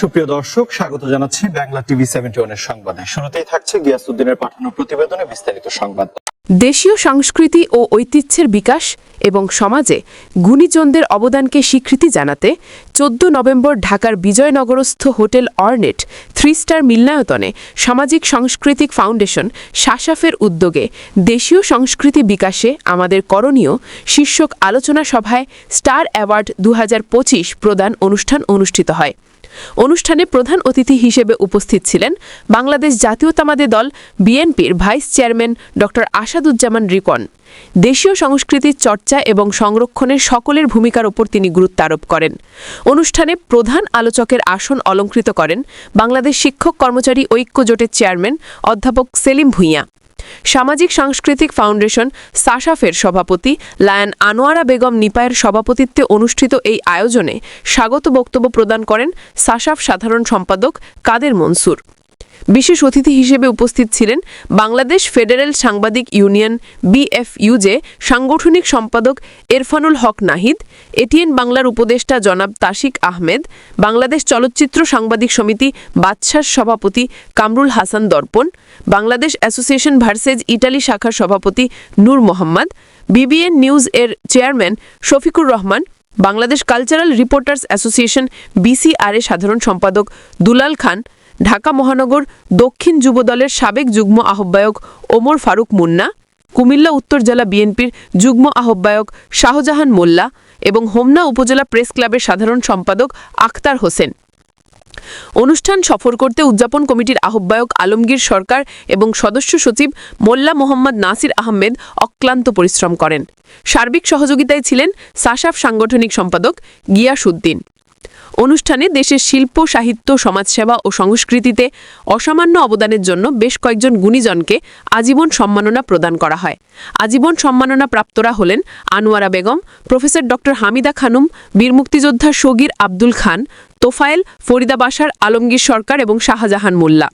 সুপ্রিয় দর্শক, স্বাগত জানাচ্ছি বাংলা টিভি সেভেন্টি ওয়ানের সংবাদে। শুরুতেই থাকছে গিয়াসুদ্দিনের পাঠানো প্রতিবেদনে বিস্তারিত সংবাদ। দেশীয় সংস্কৃতি ও ঐতিহ্যের বিকাশ এবং সমাজে গুণীজনদের অবদানকে স্বীকৃতি জানাতে চোদ্দ নভেম্বর ঢাকার বিজয়নগরস্থ হোটেল অর্নেট থ্রি স্টার মিলনায়তনে সামাজিক সাংস্কৃতিক ফাউন্ডেশন সাসাফের উদ্যোগে দেশীয় সংস্কৃতি বিকাশে আমাদের করণীয় শীর্ষক আলোচনা সভায় স্টার অ্যাওয়ার্ড দু হাজার পঁচিশ প্রদান অনুষ্ঠান অনুষ্ঠিত হয়। অনুষ্ঠানে প্রধান অতিথি হিসেবে উপস্থিত ছিলেন বাংলাদেশ জাতীয়তাবাদী দল বিএনপির ভাইস চেয়ারম্যান ড আসাদুজ্জামান রিকন। দেশীয় সংস্কৃতির চর্চা এবং সংরক্ষণের সকলের ভূমিকার ওপর তিনি গুরুত্ব আরোপ করেন। অনুষ্ঠানে প্রধান আলোচকের আসন অলঙ্কৃত করেন বাংলাদেশ শিক্ষক কর্মচারী ঐক্য জোটের চেয়ারম্যান অধ্যাপক সেলিম ভূঁইয়া। সামাজিক সাংস্কৃতিক ফাউন্ডেশন সাশাফের সভাপতি, লায়ন আনোয়ারা বেগম নিপায়ের সভাপতিত্বে অনুষ্ঠিত এই আয়োজনে স্বাগত বক্তব্য প্রদান করেন সাশাফ সাধারণ সম্পাদক কাদের মনসুর। বিশেষ অতিথি হিসেবে উপস্থিত ছিলেন বাংলাদেশ ফেডারেল সাংবাদিক ইউনিয়ন বিএফইউজে সাংগঠনিক সম্পাদক এরফানুল হক নাহিদ, এটিএন বাংলার উপদেষ্টা জনাব তাসিক আহমেদ, বাংলাদেশ চলচ্চিত্র সাংবাদিক সমিতি বাদশার সভাপতি কামরুল হাসান দর্পণ, বাংলাদেশ অ্যাসোসিয়েশন ভার্সেজ ইটালি শাখার সভাপতি নূর মোহাম্মদ, বিবিএন নিউজ এর chairman Shafiqur Rahman Bangladesh cultural reporters association BCRA সাধারণ সম্পাদক দুলাল খান, ঢাকা মহানগর দক্ষিণ যুবদলের সাবেক যুগ্ম আহ্বায়ক ওমর ফারুক মুন্না, কুমিল্লা উত্তর জেলা বিএনপির যুগ্ম আহ্বায়ক শাহজাহান মোল্লা এবং হোমনা উপজেলা প্রেস ক্লাবের সাধারণ সম্পাদক আখতার হোসেন। অনুষ্ঠান সফর করতে উদযাপন কমিটির আহ্বায়ক আলমগীর সরকার এবং সদস্য সচিব মোল্লা মোহাম্মদ নাসির আহমেদ অক্লান্ত পরিশ্রম করেন। সার্বিক সহযোগিতায় ছিলেন সাসাফ সাংগঠনিক সম্পাদক গিয়াসুদ্দিন অনুষ্ঠানে দেশের শিল্প, সাহিত্য, সমাজসেবা ও সংস্কৃতিতে অসামান্য অবদানের জন্য বেশ কয়েকজন গুণীজনকে আজীবন সম্মাননা প্রদান করা হয়। আজীবন সম্মাননা প্রাপ্তরা হলেন আনোয়ারা বেগম, প্রফেসর ড হামিদা খানুম, বীর মুক্তিযোদ্ধা সগির আব্দুল খান তোফায়েল, ফরিদা বাসার, আলমগীর সরকার এবং শাহজাহান মোল্লা।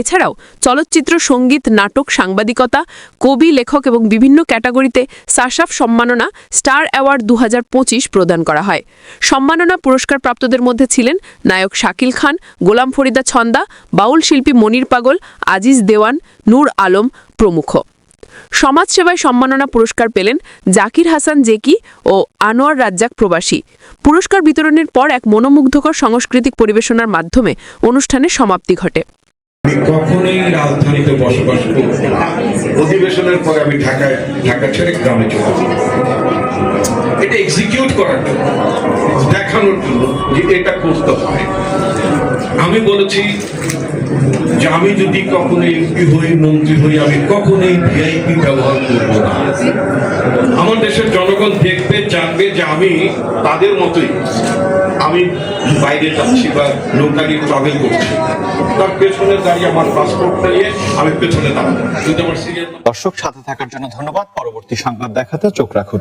এছাড়াও চলচ্চিত্র, সংগীত, নাটক, সাংবাদিকতা, কবি, লেখক এবং বিভিন্ন ক্যাটাগরিতে সাসাফ সম্মাননা স্টার অ্যাওয়ার্ড দু হাজার পঁচিশ প্রদান করা হয়। সম্মাননা পুরস্কার প্রাপ্তদের মধ্যে ছিলেন নায়ক শাকিল খান, গোলাম ফরিদা ছন্দা, বাউল শিল্পী মনির পাগল, আজিজ দেওয়ান, নূর আলম প্রমুখ। সমাজসেবায় সম্মাননা পুরস্কার পেলেন জাকির হাসান জেকি ও আনোয়ার রাজ্জাক প্রবাসী। পুরস্কার বিতরণের পর এক মনোমুগ্ধকর সাংস্কৃতিক পরিবেশনার মাধ্যমে অনুষ্ঠানের সমাপ্তি ঘটে। কখনোই রাজধানীতে বসবাস করব অধিবেশনের পরে আমি ঢাকায়, ঢাকা ছেড়ে গ্রামে চলে এটা এক্সিকিউট করার দেখানোর জন্য যে এটা করতে হয়। আমি বলেছি যে আমি যদি কখনো এমপি হই, মন্ত্রী হই, আমি কখনোই ভিআইপি ব্যবহার করব না। আমার দেশের জনগণ দেখবে, জানবে যে আমি তাদের মতোই আমি বাইরে যাচ্ছি বা লোকালি ট্রাভেল করছি। তার পেছনে দাঁড়িয়ে আমার পাসপোর্ট নিয়ে আমি পেছনে দাঁড়াবো। যদি আমার সিরিয়াল দর্শক, সাথে থাকার জন্য ধন্যবাদ। পরবর্তী সংবাদ দেখাতে চোখ রাখুন।